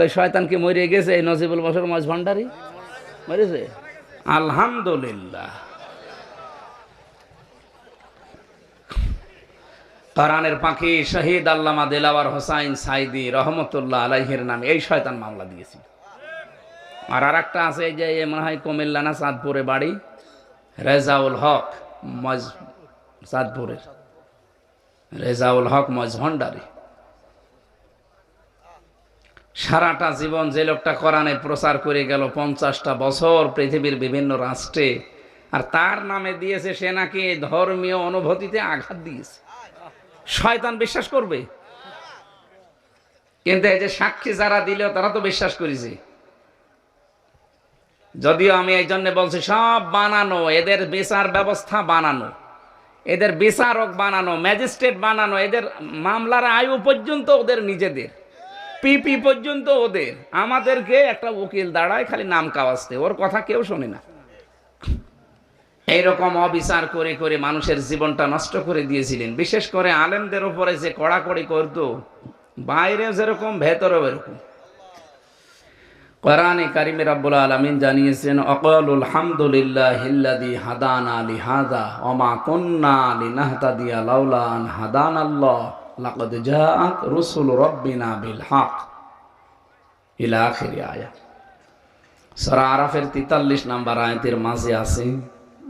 ওই শয়তান কি মরে গেছে? এই নজিবুল বসর মাছ ভান্ডারি মরেছে? আলহামদুলিল্লাহ। কোরআনের পাখি শহীদ আল্লামা দেলাওয়ার হোসাইন সাইদি রহমতুল্লাহ আলাইহের নামে এই শয়তান মামলা দিয়েছিল। আর আর একটা আছে এই যে মনে হয় কুমিল্লা না চাঁদপুরে বাড়ি, রেজাউল হক মজ চাঁদপুরের রেজাউল হক মজ ভণ্ডারি। সারাটা জীবন যে লোকটা কোরআনে প্রচার করে গেল পঞ্চাশটা বছর পৃথিবীর বিভিন্ন রাষ্ট্রে, আর তার নামে দিয়েছে সে নাকি ধর্মীয় অনুভূতিতে আঘাত দিয়েছে। শয়তান বিশ্বাস করবে? কিন্তু এই যে সাক্ষী যারা দিল তারা তো বিশ্বাস করেছে যদিও আমি এই জন্য বলছি, সব বানানো, এদের বিচার ব্যবস্থা বানানো, এদের বিচারক বানানো, ম্যাজিস্ট্রেট বানানো, এদের মামলার আয়ু পর্যন্ত ওদের নিজেদের। পিপি পর্যন্ত ওদের। আমাদেরকে একটা উকিল দাঁড়ায়, খালি নাম কাওয়াজতে। ওর কথা কেউ শোনে না। এইরকম অবিচার করে করে মানুষের জীবনটা নষ্ট করে দিয়েছিলেন। বিশেষ করে আলেমদের উপরে যে কড়াকড়ি করতো, বাইরে যেরকম, ভেতরেও এরকম। কোরআনে কারিমে রাব্বুল আলামিন জানিয়েছেন, অকলুল হামদুলিল্লাহ হিল্লাদি হাদান আলি হাদা অমা কন্না লিনাহতাদিয়া লাউলা আন হাদান আল্লাহ। লাকদ জাআত রুসুল রব্বিনা বিল হক ইলা আখিরি আয়াত। সূরা আরাফের 43 নাম্বার আয়াতের মাঝে আছে,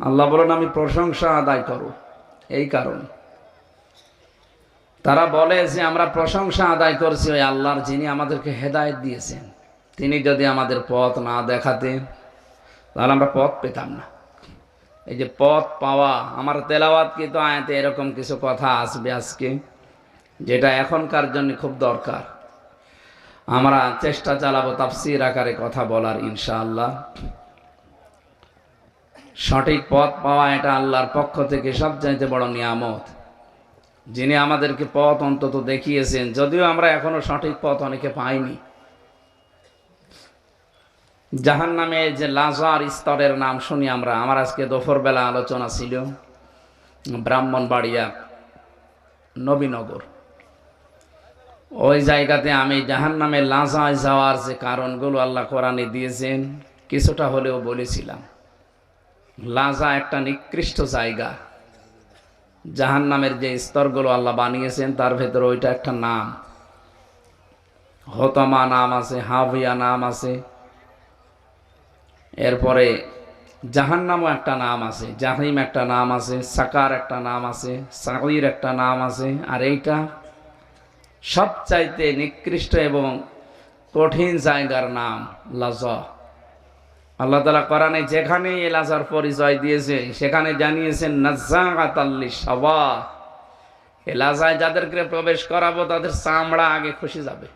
আল্লাহ বলেন, আমি প্রশংসা আদায় করো। এই কারণে। তারা বলে যে, আমরা প্রশংসা আদায় করছি ওই আল্লাহর যিনি আমাদেরকে হেদায়েত দিয়েছেন। তিনি যদি আমাদের পথ না দেখাতেন তাহলে আমরা পথ পেতাম না। এই যে, পথ পাওয়া, আমার তেলাওয়াত কিন্তু আয়াতে এরকম কিছু কথা আসবে আজকে? যেটা এখনকার জন্য খুব দরকার। আমরা চেষ্টা চালাবো তাফসির আকারে কথা বলার, ইনশাআল্লাহ। সঠিক পথ পাওয়া এটা আল্লাহর পক্ষ থেকে সবচাইতে বড় নিয়ামত। যিনি আমাদেরকে পথ অন্তত দেখিয়েছেন, যদিও আমরা এখনও সঠিক পথ অনেকে পাইনি। জাহান নামে যে লাজার স্তরের নাম শুনি আমরা, আমার আজকে দুপুরবেলা আলোচনা ছিল ব্রাহ্মণবাড়িয়া নবীনগর। ওই জায়গাতে আমি জাহান নামে লাজায় যাওয়ার যে কারণগুলো আল্লাহ কোরআনে দিয়েছেন, কিছুটা হলেও বলেছিলাম। লাজা একটা নিকৃষ্ট জায়গা। জাহান নামের যে স্তরগুলো আল্লাহ বানিয়েছেন, তার ভেতরে ওইটা একটা নাম। হতমা নাম আছে হাভিয়া নাম আছে। এরপরে জাহান্নামও একটা নাম আছে, জাহিম একটা নাম আছে, সাকার একটা নাম আছে সাকির একটা নাম আছে, আর এইটা সবচাইতে নিকৃষ্ট এবং কঠিন জায়গার নাম লাজা। আল্লাহ তালা কোরআনে যেখানে এই লাজার পরিচয় দিয়েছে সেখানে জানিয়েছেন নাজ্জাগাতাল্লি সবা এ লাজায় যাদেরকে প্রবেশ করাবো, তাদের চামড়া আগে খুশি যাবে।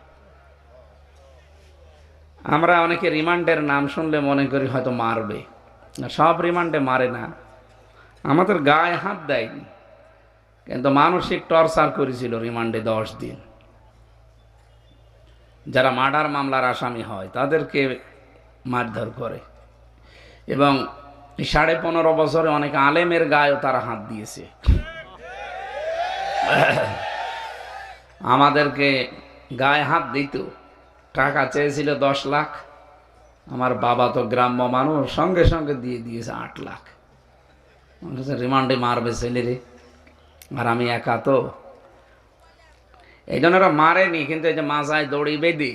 আমরা অনেকে রিমান্ডের নাম শুনলে মনে করি হয়তো মারবে। সব রিমান্ডে মারে না। আমাদের গায়ে হাত দেয়নি। কিন্তু মানসিক টর্চার করেছিল রিমান্ডে দশ দিন। যারা মার্ডার মামলার আসামি হয়, তাদেরকে মারধর করে। এবং সাড়ে পনেরো বছরে অনেক আলেমের গায়েও তারা হাত দিয়েছে। আমাদেরকে গায়ে হাত দিত টাকা চেয়েছিল দশ লাখ, আমার বাবা তো গ্রাম্য মানুষ, সঙ্গে সঙ্গে দিয়ে দিয়েছে আট লাখ। রিমান্ডে মারবে ছেলেরে, আর আমি একা তো এই জন্য ওরা মারেনি, কিন্তু এই যে মাজায় দড়ি বেঁধে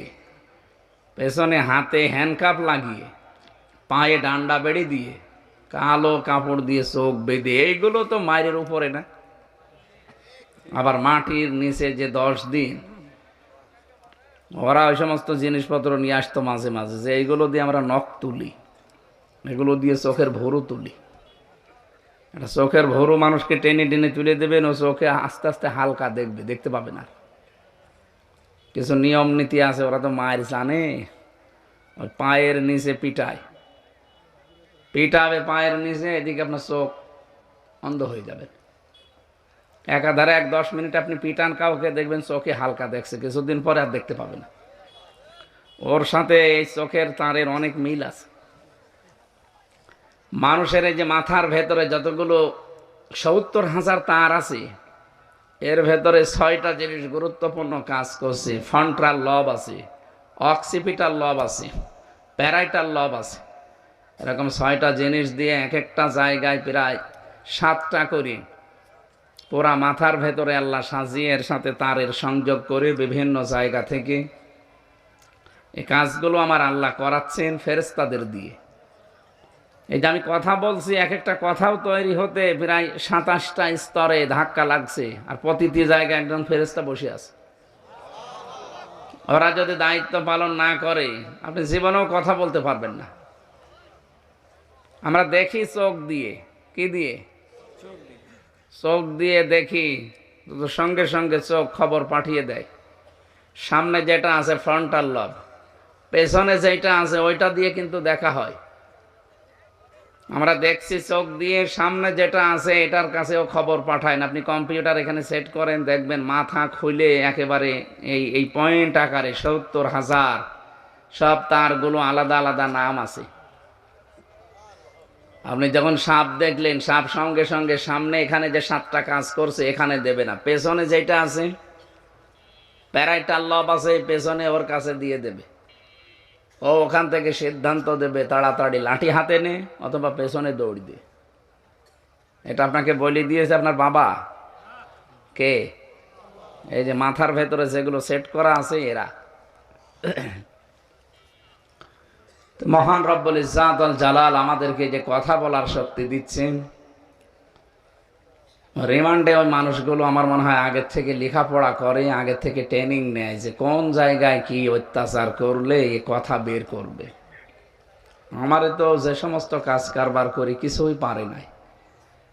পেছনে হাতে হ্যান্ডকাপ লাগিয়ে, পায়ে ডান্ডা বেড়ে দিয়ে, কালো কাপড় দিয়ে চোখ বেঁধে, এইগুলো তো মায়ের উপরে না। আবার মাটির নিচে যে দশ দিন, ওরা ওই সমস্ত জিনিসপত্র নিয়ে আসতো মাঝে মাঝে, যে এইগুলো দিয়ে আমরা নখ তুলি, এগুলো দিয়ে চোখের ভরু তুলি। চোখের ভরু মানুষকে টেনে টেনে তুলে দেবেন, ও চোখে আস্তে আস্তে হালকা দেখবে, দেখতে পাবে না। কিছু নিয়ম নীতি আছে, ওরা তো মায়ের জানে। ওই পায়ের নিচে পিটায়। পিটাবে পায়ের নিচে, এদিকে আপনার চোখ অন্ধ হয়ে যাবে। একাধারে এক দশ মিনিট আপনি পিটান কাউকে, দেখবেন চোখে হালকা দেখছে, কিছুদিন পরে আর দেখতে পাবে না। ওর সাথে এই চোখের তারের অনেক মিল আছে। মানুষের এই যে মাথার ভেতরে যতগুলো সত্তর হাজার তার আছে এর ভেতরে ছয়টা জিনিস গুরুত্বপূর্ণ কাজ করছে। ফন্ট্রাল লব আছে, অক্সিপিটাল লব আছে, প্যারাইটাল লব আছে। এরকম ছয়টা জিনিস দিয়ে এক একটা জায়গায় প্রায় সাতটা করে পুরা মাথার ভেতরে আল্লাহ সাজিয়ে এর সাথে তারের সংযোগ করে বিভিন্ন জায়গা থেকে। এই কাজগুলো আমার আল্লাহ করাচ্ছেন ফেরেস্তাদের দিয়ে। এই যে আমি কথা বলছি এক একটা কথাও তৈরি হতে প্রায় সাতাশটা স্তরে ধাক্কা লাগছে। আর প্রতিটি জায়গায় একজন ফেরেস্তা বসে আছে। ওরা যদি দায়িত্ব পালন না করে, আপনি জীবনেও কথা বলতে পারবেন না। আমরা দেখি চোখ দিয়ে। কি দিয়ে? চোখ দিয়ে দেখি সঙ্গে সঙ্গে চোখ খবর পাঠিয়ে দেয়। সামনে যেটা আছে ফ্রন্টাল লব পেছনে যেটা আছে, ওইটা দিয়ে কিন্তু দেখা হয়। আমরা দেখছি চোখ দিয়ে সামনে যেটা আছে, এটার কাছেও খবর পাঠায় আপনি কম্পিউটার এখানে সেট করেন, দেখবেন মাথা খুলে একেবারে এই এই পয়েন্ট আকারে সত্তর হাজার, সব তারগুলো আলাদা আলাদা নাম আছে। আপনি যখন সাপ দেখলেন, সাপ সঙ্গে সঙ্গে সামনে এখানে যে সাতটা কাজ করছে, এখানে দেবে না। পেছনে যেটা আছে, প্যারাইটাল লব আছে, পেছনে ওর কাছে দিয়ে দেবে। ও ওখান থেকে সিদ্ধান্ত দেবে, তাড়াতাড়ি লাঠি হাতে নে অথবা পেছনে দৌড় দে। এটা আপনাকে বলে দিয়েছে আপনার বাবা। কে? এই যে মাথার ভেতরে যেগুলো সেট করা আছে এরা। মহান রব্বুল ইজাত জালাল আমাদেরকে যে কথা বলার শক্তি দিচ্ছেন রিমান্ডে ওই মানুষগুলো আমার মনে হয় আগের থেকে লেখাপড়া করে আগের থেকে ট্রেনিং নেয় যে কোন জায়গায় কি অত্যাচার করলে এ কথা বের করবে। আমারে তো যে সমস্ত কাজ কারবার করি কিছুই পারে নাই।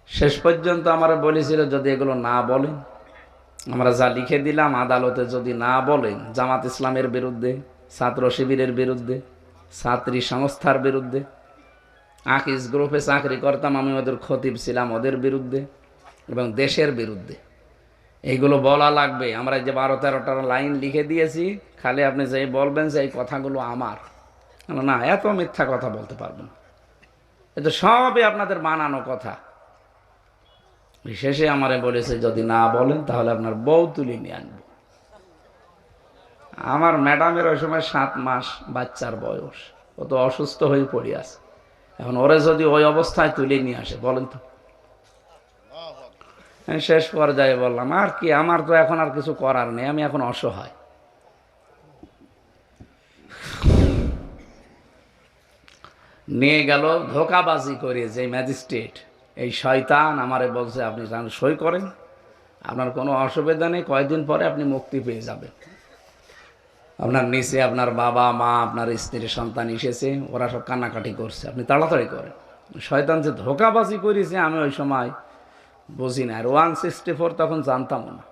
শেষ পর্যন্ত আমরা বলেছিল, যদি এগুলো না বলেন, আমরা যা লিখে দিলাম আদালতে যদি না বলেন, জামাত ইসলামের বিরুদ্ধে, ছাত্র শিবিরের বিরুদ্ধে, ছাত্রী সংস্থার বিরুদ্ধে, আকিস গ্রুপে চাকরি করতাম, আমি ওদের খতিব ছিলাম ওদের বিরুদ্ধে এবং দেশের বিরুদ্ধে। এইগুলো বলা লাগবে। আমরা যে বারো তেরোটা লাইন লিখে দিয়েছি, খালি আপনি যেই বলবেন যে এই কথাগুলো আমার। না এত মিথ্যা কথা বলতে পারবেন এ তো সবই আপনাদের বানানো কথা। শেষে আমারে বলেছে, যদি না বলেন তাহলে আপনার বউ তুলে নিয়ে আনব। আমার ম্যাডামের ওই সময় সাত মাস বাচ্চার বয়স। ও তো অসুস্থ হয়ে পড়ে আছে। এখন ওরে যদি ওই অবস্থায় তুলে নিয়ে আসে, বলেন তো। শেষ পর্যায়ে বললাম, আর কি, আমার তো এখন আর কিছু করার নেই, আমি এখন অসহায়। নিয়ে গেল, ধোকাবাজি করে যে ম্যাজিস্ট্রেট, এই শয়তান আমারে বলছে আপনি সই করেন, আপনার কোনো অসুবিধা নেই, কয়েকদিন পরে আপনি মুক্তি পেয়ে যাবেন। আপনার নিচে আপনার বাবা, মা, আপনার স্ত্রীর সন্তান এসেছে, ওরা সব কান্নাকাটি করছে, আপনি তাড়াতাড়ি করেন। শয়তান যে ধোকাবাজি করেছে, আমি ওই সময় বুঝি না। আর ওয়ান সিক্সটি ফোর তখন জানতাম না।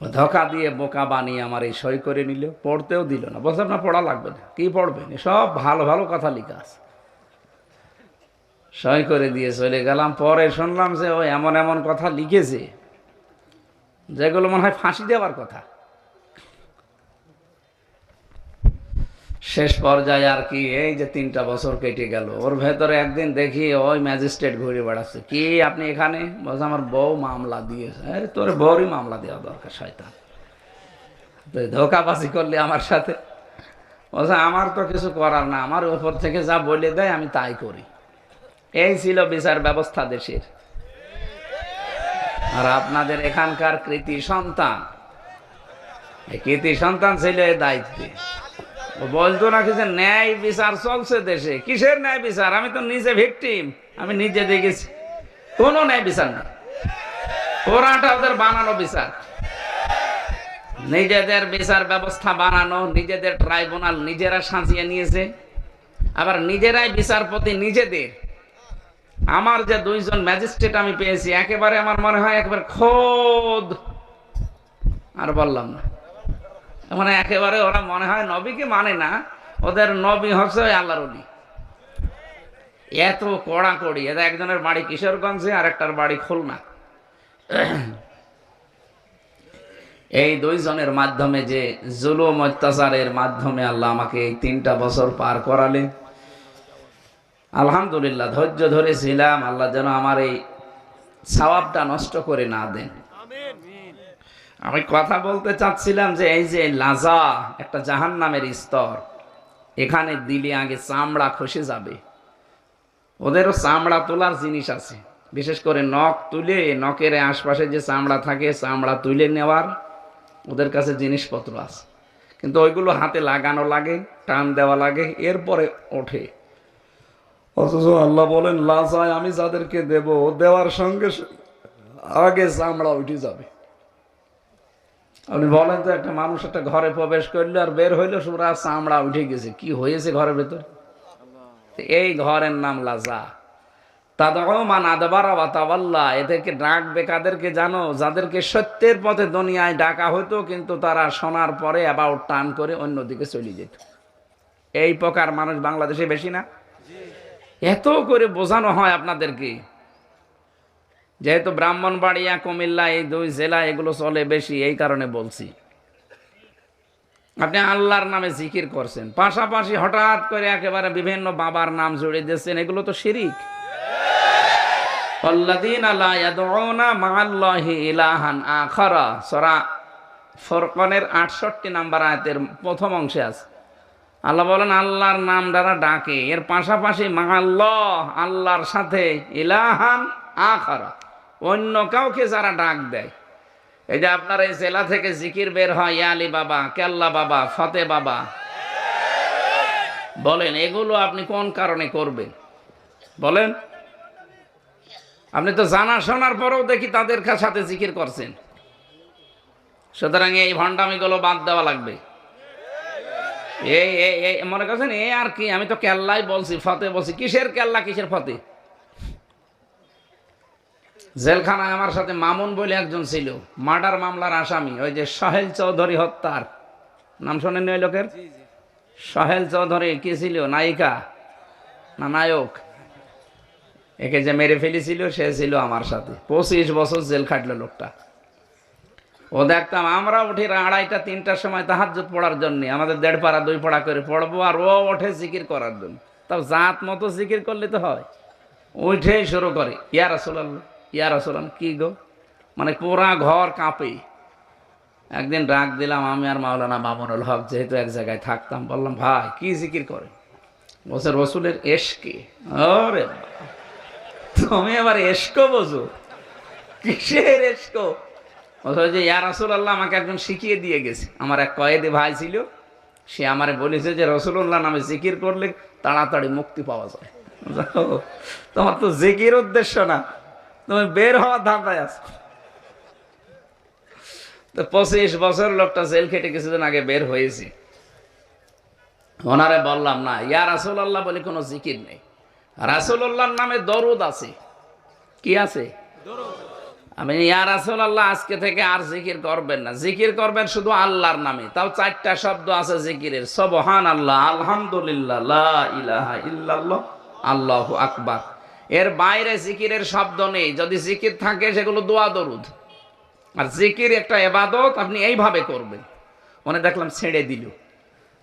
ধোকা দিয়ে বোকা বানিয়ে আমার এই সই করে নিল, পড়তেও দিল না। বলছে আপনার পড়া লাগবে না। কি পড়বেন? সব ভালো ভালো কথা লেখা আছে। সই করে দিয়ে চলে গেলাম। পরে শুনলাম যে ও এমন এমন কথা লিখেছে, যেগুলো মনে হয় ফাঁসি দেওয়ার কথা। শেষ পর্যায়ে আর কি, এই যে তিনটা বছর কেটে গেল। ওর ভেতরে একদিন দেখি ওই ম্যাজিস্ট্রেট ঘুরে বেড়াচ্ছে। কি আপনি এখানে? বলছে, আমার বউ মামলা দিয়েছে। আরে, তোর বউরই মামলা দেওয়া দরকার, শয়তান। ধোকাবাজি করলে আমার সাথে। বলছে, আমার তো কিছু করার না। আমার উপর থেকে যা বলে দেয়, আমি তাই করি। এই ছিল বিচার ব্যবস্থা দেশের। আর আপনাদের এখানকার কৃতি সন্তান। কৃতি সন্তান ছিল এই দায়িত্বে। বলতো নাকি যে ন্যায় বিচার চলছে দেশে? কিসের ন্যায় বিচার? আমি তো নিজে ভিকটিম আমি নিজে দেখেছি। কোনো ন্যায় বিচার না। ওরাটা ওদের বানানো বিচার। নিজেদের বিচার ব্যবস্থা বানানো, নিজেদের ট্রাইব্যুনাল নিজেরা সাজিয়ে নিয়েছে। আবার নিজেরাই বিচারপতি নিজেদের। আমার যে দুইজন ম্যাজিস্ট্রেট আমি পেয়েছি, একেবারে আমার মনে হয় একেবারে খোদ। আর বললাম না। মানে একেবারে ওরা মনে হয় নবীকে মানে না, ওদের নবী হচ্ছে ওই আল্লাহর অলি এত কড়া কড়ি এটা একজনের বাড়ি কিশোরগঞ্জে আর একটার বাড়ি খুলনা। এই দুইজনের মাধ্যমে যে জুলুম অত্যাচারের মাধ্যমে আল্লাহ আমাকে এই তিনটা বছর পার করালেন আলহামদুলিল্লাহ ধৈর্য ধরেছিলাম আল্লাহ যেন আমার এই সওয়াবটা নষ্ট করে না দেন। আমি কথা বলতে চাচ্ছিলাম যে এই যে লাজা, একটা জাহান নামের স্তর, এখানে দিলে আগে চামড়া খসে যাবে। ওদেরও চামড়া তোলার জিনিস আছে। বিশেষ করে নখ তুলে, নখের আশপাশে যে চামড়া থাকে, চামড়া তুলে নেওয়ার ওদের কাছে জিনিসপত্র আছে। কিন্তু ওইগুলো হাতে লাগানো লাগে, টান দেওয়া লাগে, এরপরে ওঠে। অথচ আল্লাহ বলেন, লাজায় আমি যাদেরকে দেব, দেওয়ার সঙ্গে আগে চামড়া উঠে যাবে। আপনি বলেন তো, একটা মানুষ একটা ঘরে প্রবেশ করল আর বের হইল, সুরা চামড়া উঠে গেছে। কি হয়েছে ঘরের ভেতর? এই ঘরের নাম লাজা। তাদাও মান আদবারা বা এদেরকে ডাকবে কাদেরকে জানো? যাদেরকে সত্যের পথে দুনিয়ায় ডাকা হতো, কিন্তু তারা শোনার পরে আবার টান করে অন্যদিকে চলে যেত। এই প্রকার মানুষ বাংলাদেশে বেশি না? এত করে বোঝানো হয় আপনাদেরকে। যেহেতু ব্রাহ্মণবাড়িয়া কুমিল্লা, এই দুই জেলা এগুলো চলে বেশি, এই কারণে বলছি। আপনি আল্লাহর নামে জিকির করছেন। পাশাপাশি হঠাৎ করে একেবারে বিভিন্ন বাবার নাম জুড়ে দিচ্ছেন এগুলো তো শিরিক। ফুরকানের 68 নাম্বার আয়াতের প্রথম অংশে আছে। আল্লাহ বলেন, আল্লাহর নাম দ্বারা ডাকে, এর পাশাপাশি মা'আল্লাহ, আল্লাহর সাথে ইলাহান আখারা। অন্য কাউকে যারা ডাক দেয়। এই যে আপনার এই জেলা থেকে জিকির বের হয় আলী বাবা কেল্লা বাবা, ফতে বাবা। বলেন, এগুলো আপনি কোন কারণে করবেন? বলেন, আপনি তো জানা শোনার পরেও দেখি তাদের সাথে জিকির করছেন। সুতরাং এই ভণ্ডামিগুলো বাদ দেওয়া লাগবে। এই মনে করছেন, এ আর কি, আমি তো কেল্লাই বলছি, ফতে বলছি। কিসের কেল্লা কিসের ফতে? জেলখানায় আমার সাথে মামুন বলে একজন ছিল। মার্ডার মামলার আসামি ওই যে সহেল চৌধুরী হত্যার। নাম শোনেন ওই লোকের? সহেল চৌধুরী কি ছিল? নায়িকা না নায়ক? একে যে মেরে ফেলেছিল সে ছিল আমার সাথে। পঁচিশ বছর জেল খাটলো লোকটা। ও দেখতাম আমরা উঠি আড়াইটা তিনটার সময় তাহাজ্জুদ পড়ার জন্য। আমাদের দেড় পাড়া দুই পাড়া করে পড়ব আর ও ওঠে জিকির করার জন্য। তাও জাত মতো জিকির করলে তো হয়। উঠেই শুরু করে ইয়া রাসুলাল্লাহ। ইয়া রাসুলাম কি গো? মানে পুরা ঘর কাঁপে। একদিন ডাক দিলাম আমি আর মাওলানা মামুনুল হক, যেহেতু এক জায়গায় থাকতাম, বললাম, ভাই, কি জিকির করে বলছে, রসুলের এশকে ওরে তুমি আবার এসকো বোঝো? কিসের এসকো বলছে যে ইয়া রসুল আল্লাহ আমাকে একজন শিখিয়ে দিয়ে গেছে। আমার এক কয়েদি ভাই ছিল, সে আমারে বলেছে যে রসুল্লাহ নামে জিকির করলে তাড়াতাড়ি মুক্তি পাওয়া যায়। তোমার তো জিকির উদ্দেশ্য না। তুমি বের হওয়ার ধান্দায় আছো। তো পঁচিশ বছর লোকটা জেল খেটে কিছুদিন আগে বের হয়েছে। ওনারে বললাম, না, ইয়া রাসুল্লাহ বলে কোনো জিকির নেই। রাসুল্লাহর নামে দরুদ আছে। কি আছে? আমি ইয়া রাসুল্লাহ আজকে থেকে আর জিকির করবেন না। জিকির করবেন শুধু আল্লাহর নামে। তাও চারটা শব্দ আছে জিকিরের। সবহান আল্লাহ আলহামদুলিল্লাহ ইলাহা ইল্লাল্লাহ, আল্লাহু আকবার। এর বাইরে জিকিরের শব্দ নেই। যদি জিকির থাকে, সেগুলো দোয়া, দরুদ। আর জিকির একটা এবাদত, আপনি এইভাবে করবেন। মনে দেখলাম ছেড়ে দিল।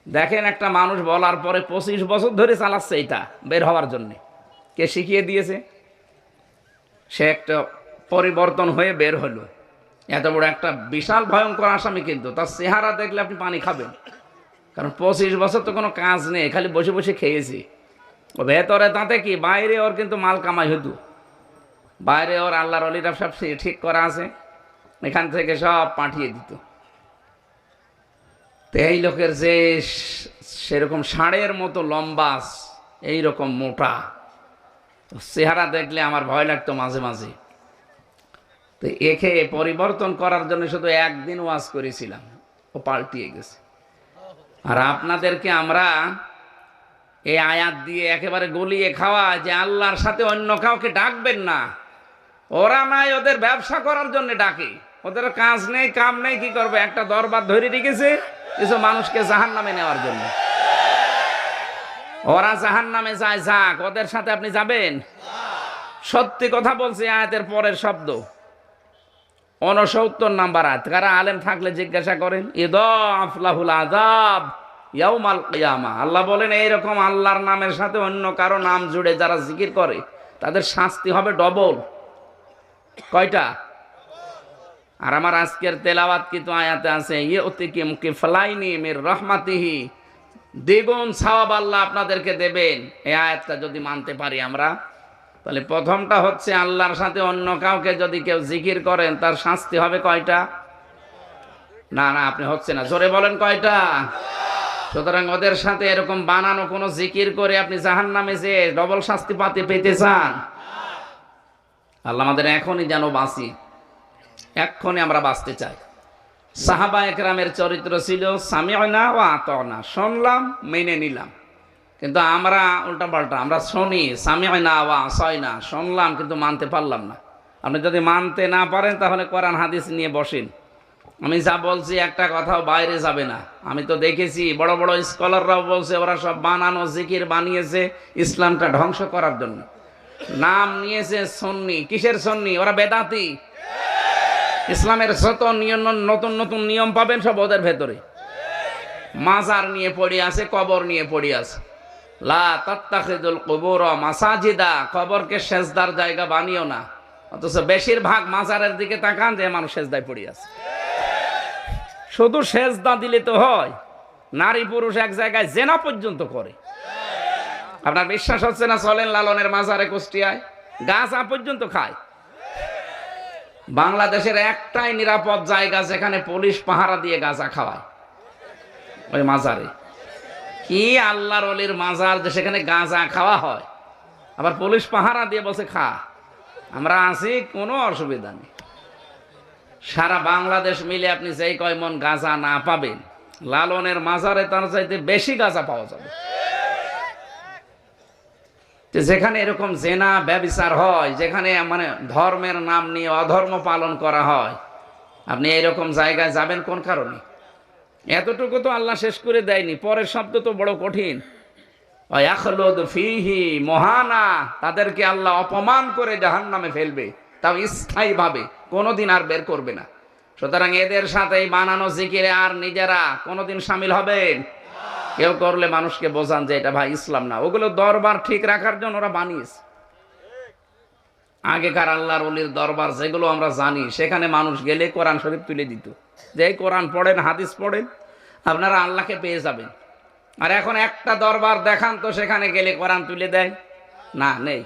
দেখেন একটা মানুষ বলার পরে পঁচিশ বছর ধরে চালাচ্ছে এটা বের হওয়ার জন্যে। কে শিখিয়ে দিয়েছে? সে একটা পরিবর্তন হয়ে বের হলো। এত বড় একটা বিশাল ভয়ঙ্কর আসামি কিন্তু। তার চেহারা দেখলে আপনি পানি খাবেন। কারণ পঁচিশ বছর তো কোনো কাজ নেই, খালি বসে বসে খেয়েছি। ভেতরে তাতে কি? বাইরে ওর কিন্তু মাল কামাই হতো বাইরে ওর আল্লাহর অলিরা সব ঠিক করা আছে। এখান থেকে সব পাঠিয়ে দিত। তো এই লোকের যে সেরকম ষাঁড়ের মতো লম্বা এই রকম মোটা চেহারা দেখলে আমার ভয় লাগতো মাঝে মাঝে। তো একে পরিবর্তন করার জন্য শুধু একদিন ওয়াজ করেছিলাম। ও পাল্টিয়ে গেছে। আর আপনাদেরকে আমরা এই আয়াত দিয়ে একেবারে গলিয়ে খাওয়া যে আল্লাহর সাথে অন্য কাউকে ডাকবেন না। ওরা নাই ওদের ব্যবসা করার জন্য ডাকে। ওদের কাজ নেই, কাম নেই, কি করবে? একটা দরবার ধরে রেখেছে কিছু মানুষকে জাহান নামে নেওয়ার জন্য। ওরা জাহান নামে যায় যাক, ওদের সাথে আপনি যাবেন? সত্যি কথা বলছি, আয়াতের পরের শব্দ। উনসত্তর নাম্বার আয়াত। কারা আলেম থাকলে জিজ্ঞাসা করেন, ইদ আফলাহুল আজাব ইয়াউমাল কিয়ামা। আল্লাহ বলেন, এইরকম আল্লাহর নামের সাথে অন্য কারও নাম জুড়ে যারা জিকির করে, তাদের শাস্তি হবে ডবল। কয়টা? আর আমার আজকের তেলাওয়াত কিন্তু আয়াতে আছে ইয়ে অতি কি মুখে ফলাইনি মের রহমাতিহি। দ্বিগুণ সাওয়াব আল্লাহ আপনাদেরকে দেবেন। এই আয়াতটা যদি মানতে পারি আমরা, তাহলে প্রথমটা হচ্ছে আল্লাহর সাথে অন্য কাউকে যদি কেউ জিকির করেন, তার শাস্তি হবে কয়টা? না না, আপনি হচ্ছে না। জোরে বলেন কয়টা? সুতরাং ওদের সাথে এরকম বানানো কোনো জিকির করে আপনি জাহান নামে যে ডবল শাস্তি পাতে পেতে চান। আল্লাহ আমাদের এখনই যেন বাঁচি। এক্ষণে আমরা বাঁচতে চাই। সাহাবা একরামের চরিত্র ছিল সামিয়না ও আতনা শুনলাম, মেনে নিলাম। কিন্তু আমরা উল্টা পাল্টা আমরা শুনি সামিয়না ও আসয় না শুনলাম, কিন্তু মানতে পারলাম না। আপনি যদি মানতে না পারেন, তাহলে কোরআন হাদিস নিয়ে বসেন। আমি যা বলছি একটা কথাও বাইরে যাবে না। আমি তো দেখেছি বড় বড় স্কলাররাও বলছে, ওরা সব বানানো, জিকির বানিয়েছে ইসলামটা ধ্বংস করার জন্য। নাম নিয়েছে সন্নি। কিসের সন্নি? ওরা বেদাতি। ইসলামের যত নিয়ম, নতুন নতুন নিয়ম পাবেন সব ওদের ভেতরে। মাজার নিয়ে পড়ে আছে, কবর নিয়ে পড়ে আছে। লা তাত্তাখিদুল কুবুর মাসাজিদা। কবরকে সেজদার জায়গা বানিও না। অথচ বেশিরভাগ মাজারের দিকে তাকান যে মানুষ সেজদায় পড়ে আছে। শুধু সেজদা দিলে তো হয়, নারী পুরুষ এক জায়গায় জেনা পর্যন্ত করে। আপনার বিশ্বাস হচ্ছে না চলেন লালনের মাজারে কুষ্টিয়ায়? গাছ পর্যন্ত খায়। বাংলাদেশের একটাই নিরাপদ জায়গা যেখানে পুলিশ পাহারা দিয়ে গাঁজা খাওয়ায়। ওই মাজারে। কি আল্লাহর অলির মাজার যে সেখানে গাঁজা খাওয়া হয়? আবার পুলিশ পাহারা দিয়ে বসে খা, আমরা আছি, কোনো অসুবিধা নেই। সারা বাংলাদেশ মিলে আপনি যেই কয় মন গাঁজা না পাবেন, লালনের মাজারে তার চাইতে বেশি গাঁজা পাওয়া যাবে। যেখানে এরকম জেনা ব্যবিচার হয়, যেখানে মানে ধর্মের নাম নিয়ে অধর্ম পালন করা হয়, আপনি এরকম জায়গায় যাবেন কোন কারণে? এতটুকু তো আল্লাহ শেষ করে দেয়নি, পরের শব্দ তো বড় কঠিন। ফিহি মহানা, তাদেরকে আল্লাহ অপমান করে জাহান নামে ফেলবে। তাও স্থায়ীভাবে কোনোদিন আর বের করবে না। সুতরাং এদের সাথে এই বানানো জিকিরে আর নিজেরা কোনোদিন সামিল হবেন কেউ করলে মানুষকে বোঝান যে এটা ভাই ইসলাম না। ওগুলো দরবার ঠিক রাখার জন্য ওরা বানিয়েছে। আগেকার আল্লাহর অলির দরবার যেগুলো আমরা জানি, সেখানে মানুষ গেলে কোরআন শরীফ তুলে দিত। যে কোরআন পড়েন, হাদিস পড়েন, আপনারা আল্লাহকে পেয়ে যাবেন। আর এখন একটা দরবার দেখান তো সেখানে গেলে কোরআন তুলে দেয়? না, নেই।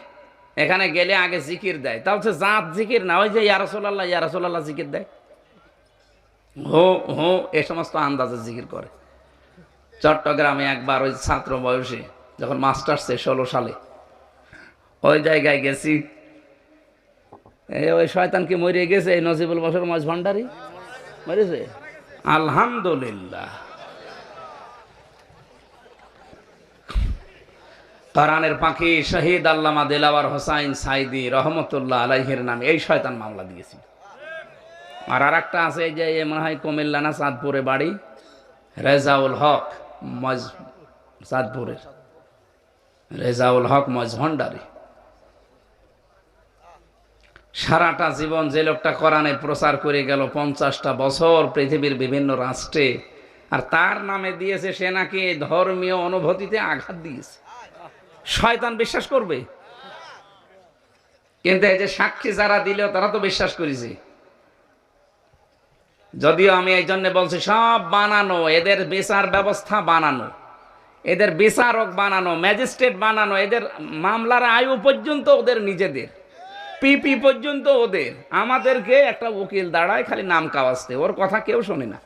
এখানে গেলে আগে জিকির দেয়। তা হচ্ছে জাত জিকির না, ওই যে ইয়ারসোল্লাহ ইয়ারসোল্লাহ জিকির দেয়। হো হো, এ সমস্ত আন্দাজে জিকির করে। চট্টগ্রামে একবার ওই ছাত্র বয়সে, যখন মাস্টার্সে ষোলো সালে, ওই জায়গায় গেছি। ওই শয়তান কি মরে গেছে? এই নজিবুল বসর মাঝ ভান্ডারি মরেছে আলহামদুলিল্লাহ। কোরআনের পাখি শহীদ আল্লামা দেলাওয়ার হোসাইন সাইদি রহমতুল্লাহ আলাইহের নামে এই শয়তান মামলা দিয়েছিল। আর আর একটা আছে যে এ মনে হয় কুমিল্লা না চাঁদপুরে বাড়ি? রেজাউল হক মজ চাঁদপুরের রেজাউল হক মজ ভণ্ডারি সারাটা জীবন যে লোকটা কোরআনে প্রচার করে গেল পঞ্চাশটা বছর পৃথিবীর বিভিন্ন রাষ্ট্রে, আর তার নামে দিয়েছে সে নাকি ধর্মীয় অনুভূতিতে আঘাত দিয়েছে। শয়তান বিশ্বাস করবে? কিন্তু এই যে সাক্ষী যারা দিল তারা তো বিশ্বাস করেছে। যদিও আমি এই জন্য বলছি, সব বানানো, এদের বিচার ব্যবস্থা বানানো, এদের বিচারক বানানো, ম্যাজিস্ট্রেট বানানো, এদের মামলার আয়ু পর্যন্ত ওদের নিজেদের পিপি পর্যন্ত ওদের। আমাদেরকে একটা উকিল দাঁড়ায়, খালি নাম কাওয়াজতে, ওর কথা কেউ শোনে না।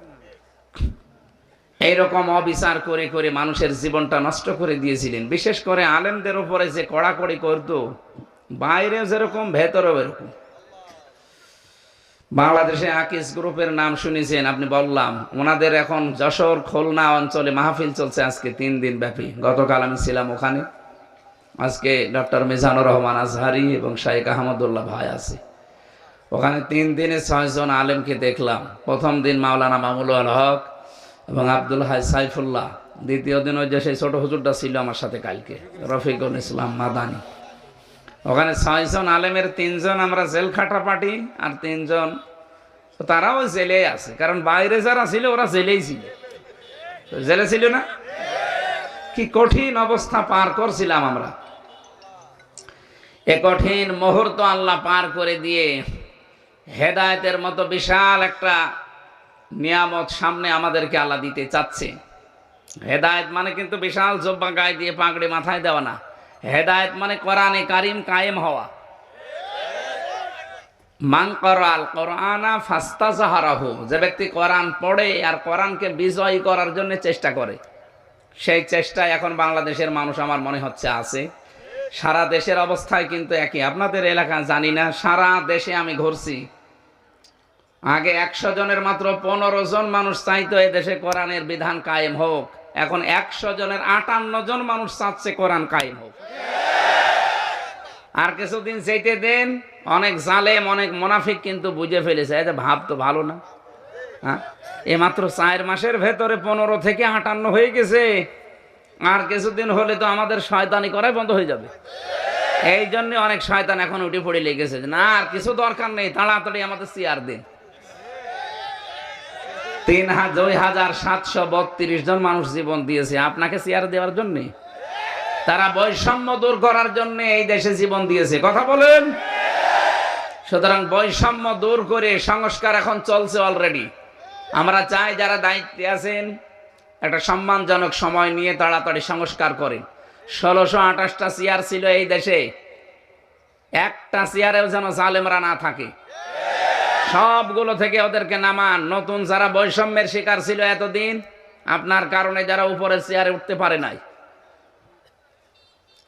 এইরকম অবিচার করে করে মানুষের জীবনটা নষ্ট করে দিয়েছিলেন। বিশেষ করে আলেমদের উপরে যে কড়াকড়ি করতো, বাইরে যেরকম, ভেতরেও এরকম। বাংলাদেশে আকিস গ্রুপের নাম শুনেছেন, আপনি বললাম, ওনাদের এখন যশোর, খুলনা অঞ্চলে মাহফিল চলছে আজকে তিন দিন ব্যাপী। গতকাল আমি ছিলাম ওখানে। আজকে ডক্টর মিজানুর রহমান আজহারি এবং শাইক আহমদুল্লাহ ভাই আছে। ওখানে তিন দিনে ছয়জন আলেমকে দেখলাম। প্রথম দিন মাওলানা মামুল হক এবং আব্দুল হাই সাইফুল্লাহ। দ্বিতীয় দিন ওই যে সেই ছোট হুজুরটা ছিল আমার সাথে কালকে, রফিকুল ইসলাম মাদানি। ওখানে ছয়জন আলেমের তিনজন আমরা জেল খাটা পাটি আর তিনজন তারাও জেলে আছে, কারণ বাইরে যারা ছিল ওরা জেলেই ছিল। জেলে ছিল না? কি কঠিন অবস্থা পার করছিলাম আমরা। এ কঠিন মুহূর্ত আল্লাহ পার করে দিয়ে হেদায়তের মতো বিশাল একটা নিয়ামত সামনে আমাদেরকে আল্লাহ দিতে চাচ্ছে। হেদায়েত মানে কিন্তু বিশাল জব্বা গায়ে দিয়ে পাগড়ি মাথায় দেওয়া না। হেদায়েত মানে কোরআনে কারিম কায়েম হওয়া। করাল কোরআনা ফাস্তা জাহারাহু যে ব্যক্তি কোরআন পড়ে আর কোরআনকে বিজয়ী করার জন্য চেষ্টা করে, সেই চেষ্টায় এখন বাংলাদেশের মানুষ আমার মনে হচ্ছে আছে। সারা দেশের অবস্থায় কিন্তু একই। আপনাদের এলাকা জানি না, সারা দেশে আমি ঘুরছি। আগে একশো জনের মাত্র পনেরো জন মানুষ চাইতো দেশে কোরআনের বিধান কায়েম হোক। এখন একশো জনের আটান্ন জন মানুষ চাচ্ছে কোরআন কায়েম হোক। আর কিছুদিন চাইতে দেন, অনেক জালেম, অনেক মোনাফিক কিন্তু বুঝে ফেলেছে যে ভাব তো ভালো না। হ্যাঁ? এ মাত্র চার মাসের ভেতরে পনেরো থেকে আটান্ন হয়ে গেছে। আর কিছুদিন হলে তো আমাদের শয়তানি করাই বন্ধ হয়ে যাবে। এই জন্য অনেক শয়তান এখন উঠে পড়ে লেগেছে না, আর কিছু দরকার নেই, তাড়াতাড়ি আমাদের চেয়ার দিন। তিন হাজার, দুই হাজার, সাতশো বত্রিশ জন মানুষ জীবন দিয়েছে। আপনাকে চেয়ার দেওয়ার জন্য? তারা বৈষম্য দূর করার জন্য এই দেশে জীবন দিয়েছে। কথা বলেন। সুতরাং বৈষম্য দূর করে সংস্কার এখন চলছে অলরেডি আমরা চাই যারা দায়িত্বে আছেন, একটা সম্মানজনক সময় নিয়ে তাড়াতাড়ি সংস্কার করেন। ষোলোশো আঠাশটা চেয়ার ছিল এই দেশে। একটা চেয়ারেও যেন জালেমরা না থাকে। সবগুলো থেকে ওদেরকে নামান। নতুন যারা বৈষম্যের শিকার ছিল এতদিন, আপনার কারণে যারা উপরের চেয়ারে উঠতে পারে নাই।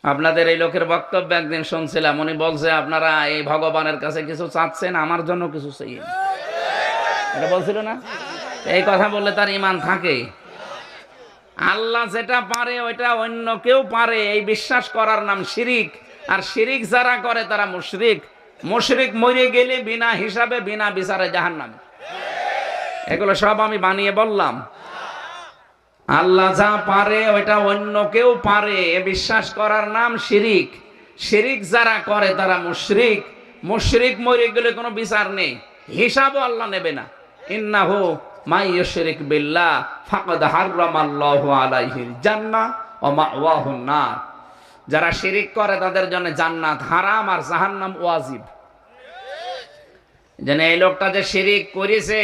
আপনাদের এই লোকের বক্তব্য একদিন শুনছিলাম, উনি বলছে, আপনারা এই ভগবানের কাছে কিছু চাচ্ছেন, আমার জন্য কিছু চাই এটা বলছিল না? এই কথা বললে তার ইমান থাকে। আল্লাহ যেটা পারে, ওইটা অন্য কেউ পারে। এই বিশ্বাস করার নাম শিরিক। আর শিরিক যারা করে, তারা মুশরিক। মুশরিক মরে গেলে বিনা হিসাবে, বিনা বিচারে জাহান নামে এগুলো সব আমি বানিয়ে বললাম। আল্লাহ যা পারে, ওইটা অন্য কেউ পারে। এ বিশ্বাস করার নাম শিরিক। শিরিক যারা করে, তারা মুশরিক। মুশরিক মরে গেলে কোনো বিচার নেই। হিসাবও আল্লাহ নেবে না। ইন্নাহু মাই ইউশরিক বিল্লাহ, ফাকাদ হাররামাল্লাহু আলাইহিল জান্নাহ ওয়া মাওয়াহুন নার। যারা শিরিক করে, তাদের জন্য জান্নাত হারাম আর জাহান্নাম ওয়াজিব। যেন এই লোকটা যে শিরিক করেছে,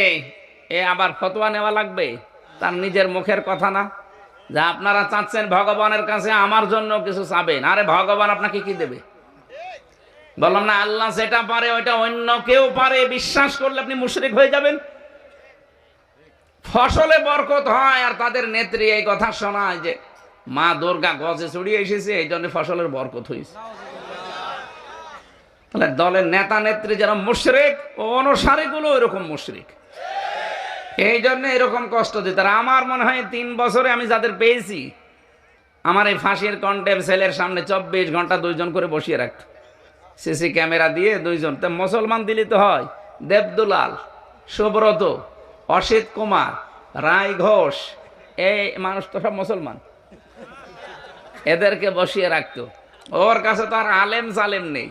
এ আবার ফতোয়া নেওয়া লাগবে? তার নিজের মুখের কথা না। যা আপনারা চাচ্ছেন ভগবানের কাছে, আমার জন্য কিছু চাবেন। আরে ভগবান আপনাকে কি দেবে? বললাম না, আল্লাহ যেটা পারে ওইটা অন্য কেউ পারে। বিশ্বাস করলে আপনি মুশরিক হয়ে যাবেন। ফসলে বরকত হয় আর তাদের নেত্রী এই কথা শোনায় যে, মা দুর্গা গজে চড়িয়ে এসেছে, এই জন্য ফসলের বরকত হয়েছে। তাহলে দলের নেতা নেত্রী যারা মুশরিক ও অনুসারীগুলো এরকম মুশরিক। এই জন্য এরকম কষ্ট দিত। আর আমার মনে হয় তিন বছরে আমি যাদের পেয়েছি, আমার এই ফাঁসির কন্টেম সেলের সামনে চব্বিশ ঘণ্টা দুইজন করে বসিয়ে রাখত। সিসি ক্যামেরা দিয়ে দুইজন। তা মুসলমান দিলি তো হয়। দেবদুলাল, সুব্রত, অসিত কুমার, রায় ঘোষ, এই মানুষ তো সব মুসলমান। এদেরকে বসিয়ে রাখতো। ওর কাছে তো আর আলেম জালেম নেই।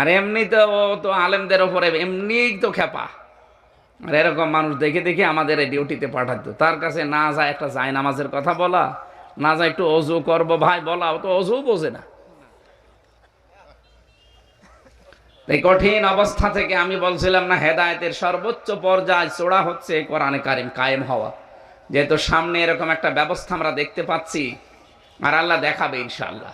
আর এমনি তো ও তো আলেমদের ওপরে এমনি তো খেপা আর এরকম মানুষ দেখে দেখে আমাদের এই ডিউটিতে পাঠাতো। তার কাছে না যায় একটা যায় নামাজের কথা বলা, না যায় একটু অজু করব ভাই বলা, ও তো অজু বোঝে না। এই কঠিন অবস্থা থেকে আমি বলছিলাম না, হেদায়তের সর্বোচ্চ পর্যায়ে চোড়া হচ্ছে কোরআনে কারিম কায়েম হওয়া। যেহেতু সামনে এরকম একটা ব্যবস্থা আমরা দেখতে পাচ্ছি, আর আল্লাহ দেখাবে ইনশাআল্লাহ।